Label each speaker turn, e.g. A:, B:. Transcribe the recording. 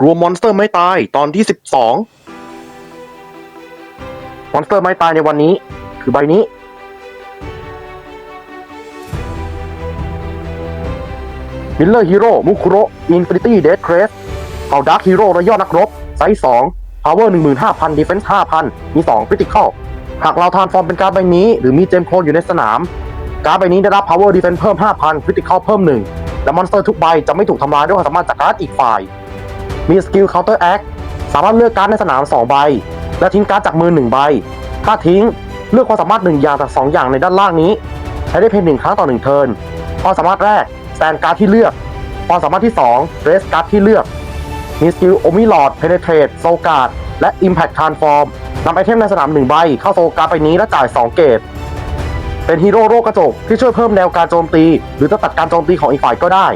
A: รวมมอนสเตอร์ไม่ตายตอนที่ 12 มอนสเตอร์ไม่ตายในวันนี้ คือใบนี้ มิลเลอร์ฮีโร่มุคุโรอินฟินิตี้เดดเครสเผ่าดาร์คฮีโร่ระยอดนักรบ ไซส์2 power 15,000 defense 5,000 มี2 critical หากเราทานฟอร์มเป็นการใบนี้ หรือมีเจมโคลนอยู่ในสนาม การใบนี้ได้รับ power defense เพิ่ม 5,000 critical เพิ่ม 1 และมอนสเตอร์ทุกใบจะไม่ถูกทำลายด้วยความสามารถจากการ์ดอีกฝ่าย มีสกิล counter act สามารถเลือกการ์ดในสนาม 2 ใบ และทิ้งการ์ดจากมือ 1 ใบ ถ้าทิ้งเลือกความสามารถ 1 อย่างจาก 2 อย่างในด้านล่างนี้ ใช้ได้เพียงหนึ่งครั้งต่อ 1 เทิร์นความสามารถแรก stand การ์ดที่เลือกความสามารถที่2 raise การ์ดที่เลือก มีสกิล Omi Lord Penetrate Soul Guard และ Impact Transform นำไอเทมในสนาม 1 ใบ เข้าโซการ์ดไปนี้และจ่าย 2 เกตเป็นฮีโร่โรคกระจกที่ช่วยเพิ่มแนวการโจมตี หรือจะตัดการโจมตีของอีกฝ่ายก็ได้